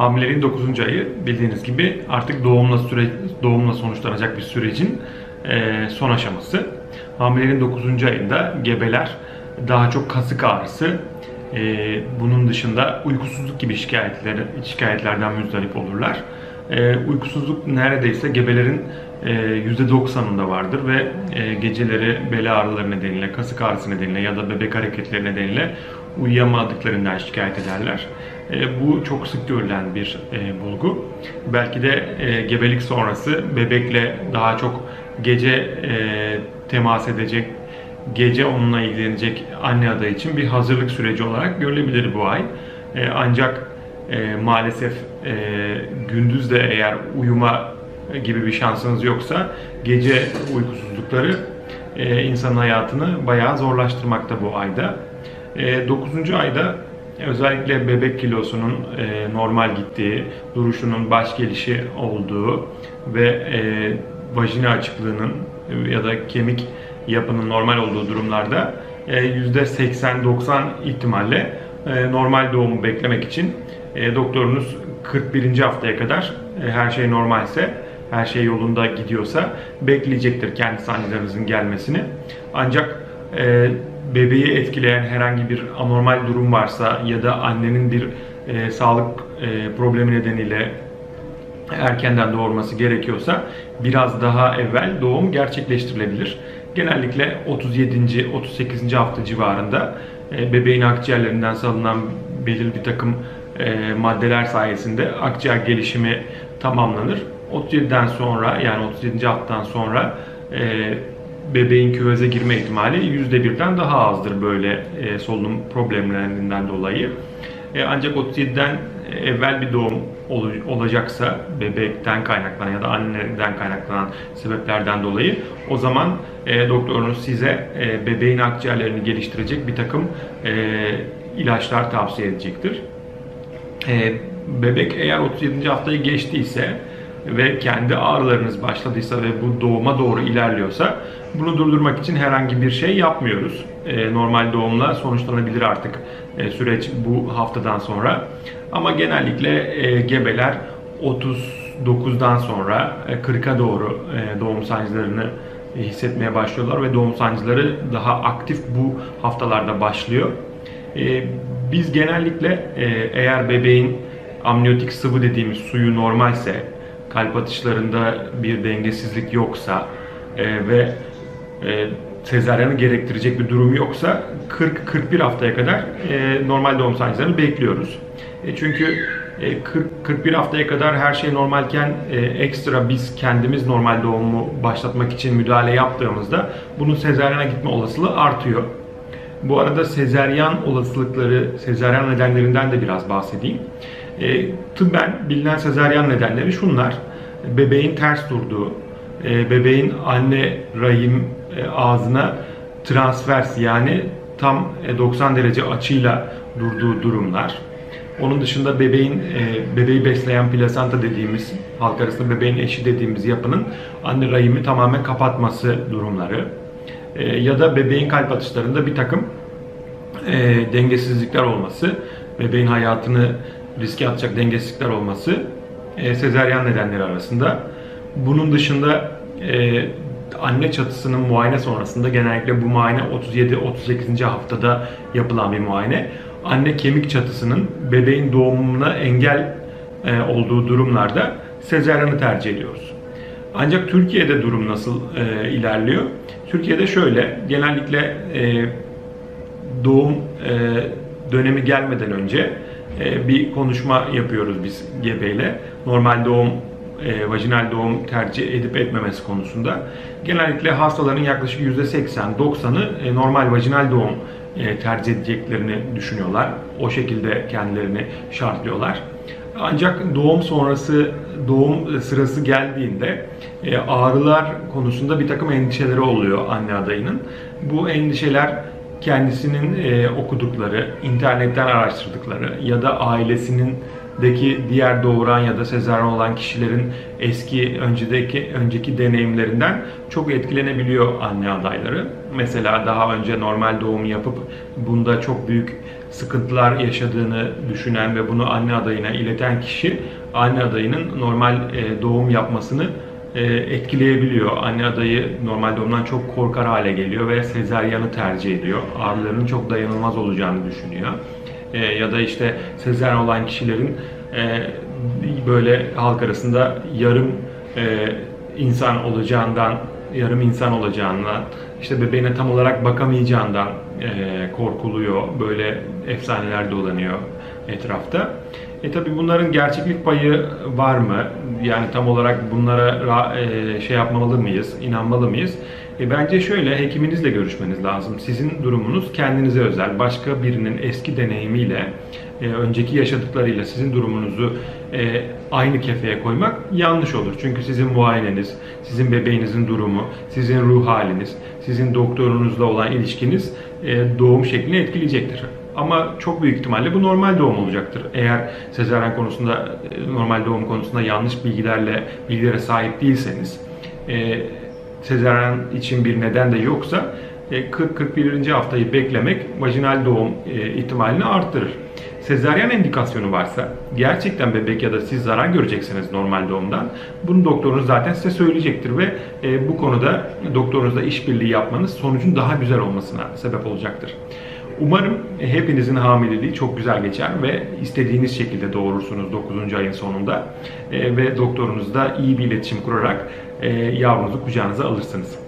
Hamileliğin 9. ayı bildiğiniz gibi artık doğumla süre doğumla sonuçlanacak bir sürecin e, son aşaması. Hamileliğin 9. ayında gebeler daha çok kasık ağrısı, e, bunun dışında uykusuzluk gibi şikayetler, şikayetlerden müzdarip olurlar. E, uykusuzluk neredeyse gebelerin e, %90'ında vardır ve e, geceleri bel ağrıları nedeniyle, kasık ağrısı nedeniyle ya da bebek hareketleri nedeniyle uyuyamadıklarından şikayet ederler. E, bu çok sık görülen bir e, bulgu. Belki de e, gebelik sonrası bebekle daha çok gece e, temas edecek, gece onunla ilgilenecek anne adayı için bir hazırlık süreci olarak görülebilir bu ay. E, ancak e, maalesef e, gündüz de eğer uyuma gibi bir şansınız yoksa gece uykusuzlukları e, insanın hayatını bayağı zorlaştırmakta bu ayda. E, 9. ayda özellikle bebek kilosunun e, normal gittiği, duruşunun baş gelişi olduğu ve e, vajina açıklığının ya da kemik yapının normal olduğu durumlarda e, %80-90 ihtimalle e, normal doğumu beklemek için e, doktorunuz 41. haftaya kadar e, her şey normalse, her şey yolunda gidiyorsa bekleyecektir kendi sancılarınızın gelmesini. Ancak e, bebeği etkileyen herhangi bir anormal durum varsa ya da annenin bir e, sağlık e, problemi nedeniyle erkenden doğurması gerekiyorsa biraz daha evvel doğum gerçekleştirilebilir. Genellikle 37. 38. hafta civarında e, bebeğin akciğerlerinden salınan belirli bir takım e, maddeler sayesinde akciğer gelişimi tamamlanır. 37'den sonra yani 37. haftadan sonra e, bebeğin küveze girme ihtimali %1'den daha azdır böyle e, solunum problemlerinden dolayı. E, ancak 37'den evvel bir doğum ol, olacaksa bebekten kaynaklanan ya da anneden kaynaklanan sebeplerden dolayı o zaman e, doktorunuz size e, bebeğin akciğerlerini geliştirecek bir takım e, ilaçlar tavsiye edecektir. E, bebek eğer 37. haftayı geçtiyse ve kendi ağrılarınız başladıysa ve bu doğuma doğru ilerliyorsa bunu durdurmak için herhangi bir şey yapmıyoruz. E, normal doğumla sonuçlanabilir artık e, süreç bu haftadan sonra. Ama genellikle e, gebeler 39'dan sonra e, 40'a doğru doğum sancılarını hissetmeye başlıyorlar ve doğum sancıları daha aktif bu haftalarda başlıyor. Biz genellikle eğer bebeğin amniyotik sıvı dediğimiz suyu normalse, kalp atışlarında bir dengesizlik yoksa e, ve e, sezaryanı gerektirecek bir durum yoksa 40-41 haftaya kadar e, normal doğum sancılarını bekliyoruz. E, çünkü e, 40 41 haftaya kadar her şey normalken e, ekstra biz kendimiz normal doğumu başlatmak için müdahale yaptığımızda bunun sezaryana gitme olasılığı artıyor. Bu arada sezeryan olasılıkları, sezeryan nedenlerinden de biraz bahsedeyim. E, tıbben bilinen sezeryan nedenleri şunlar. Bebeğin ters durduğu, e, bebeğin anne rahim e, ağzına transvers yani tam e, 90 derece açıyla durduğu durumlar. Onun dışında bebeğin e, bebeği besleyen plasenta dediğimiz halk arasında bebeğin eşi dediğimiz yapının anne rahimi tamamen kapatması durumları. E, ya da bebeğin kalp atışlarında bir takım e, dengesizlikler olması, bebeğin hayatını riske atacak dengesizlikler olması e, sezeryan nedenleri arasında. Bunun dışında e, anne çatısının muayene sonrasında genellikle bu muayene 37-38. haftada yapılan bir muayene. Anne kemik çatısının bebeğin doğumuna engel e, olduğu durumlarda sezeryanı tercih ediyoruz. Ancak Türkiye'de durum nasıl e, ilerliyor? Türkiye'de şöyle, genellikle e, doğum e, dönemi gelmeden önce e, bir konuşma yapıyoruz biz gebeyle. Normal doğum e, vajinal doğum tercih edip etmemesi konusunda. Genellikle hastaların yaklaşık %80-90'ı e, normal vajinal doğum e, tercih edeceklerini düşünüyorlar. O şekilde kendilerini şartlıyorlar. Ancak doğum sonrası, doğum sırası geldiğinde ağrılar konusunda bir takım endişeleri oluyor anne adayının. Bu endişeler kendisinin e, okudukları, internetten araştırdıkları ya da ailesinin deki diğer doğuran ya da sezaryen olan kişilerin eski öncedeki önceki deneyimlerinden çok etkilenebiliyor anne adayları. Mesela daha önce normal doğum yapıp bunda çok büyük sıkıntılar yaşadığını düşünen ve bunu anne adayına ileten kişi anne adayının normal e, doğum yapmasını e, etkileyebiliyor. Anne adayı normal doğumdan çok korkar hale geliyor ve sezaryanı tercih ediyor. Ağrılarının çok dayanılmaz olacağını düşünüyor. E, ya da işte sezaryen olan kişilerin e, böyle halk arasında yarım insan olacağından, yarım insan olacağından, işte bebeğine tam olarak bakamayacağından korkuluyor. Böyle efsaneler dolanıyor etrafta. E tabi bunların gerçeklik payı var mı? Yani tam olarak bunlara ra- e, şey yapmalı mıyız, inanmalı mıyız? E bence şöyle, hekiminizle görüşmeniz lazım. Sizin durumunuz kendinize özel. Başka birinin eski deneyimiyle, e, önceki yaşadıklarıyla sizin durumunuzu e, aynı kefeye koymak yanlış olur. Çünkü sizin muayeneniz, sizin bebeğinizin durumu, sizin ruh haliniz, sizin doktorunuzla olan ilişkiniz doğum şeklini etkileyecektir. Ama çok büyük ihtimalle bu normal doğum olacaktır. Eğer sezaryen konusunda, normal doğum konusunda yanlış bilgilerle bilgilere sahip değilseniz, e, sezaryen için bir neden de yoksa e, 40-41. haftayı beklemek vajinal doğum e, ihtimalini arttırır. Sezaryen indikasyonu varsa gerçekten bebek ya da siz zarar göreceksiniz normal doğumdan. Bunu doktorunuz zaten size söyleyecektir ve e, bu konuda doktorunuzla işbirliği yapmanız sonucun daha güzel olmasına sebep olacaktır. Umarım hepinizin hamileliği çok güzel geçer ve istediğiniz şekilde doğurursunuz 9. ayın sonunda E, ve doktorunuzla iyi bir iletişim kurarak e, yavrunuzu kucağınıza alırsınız.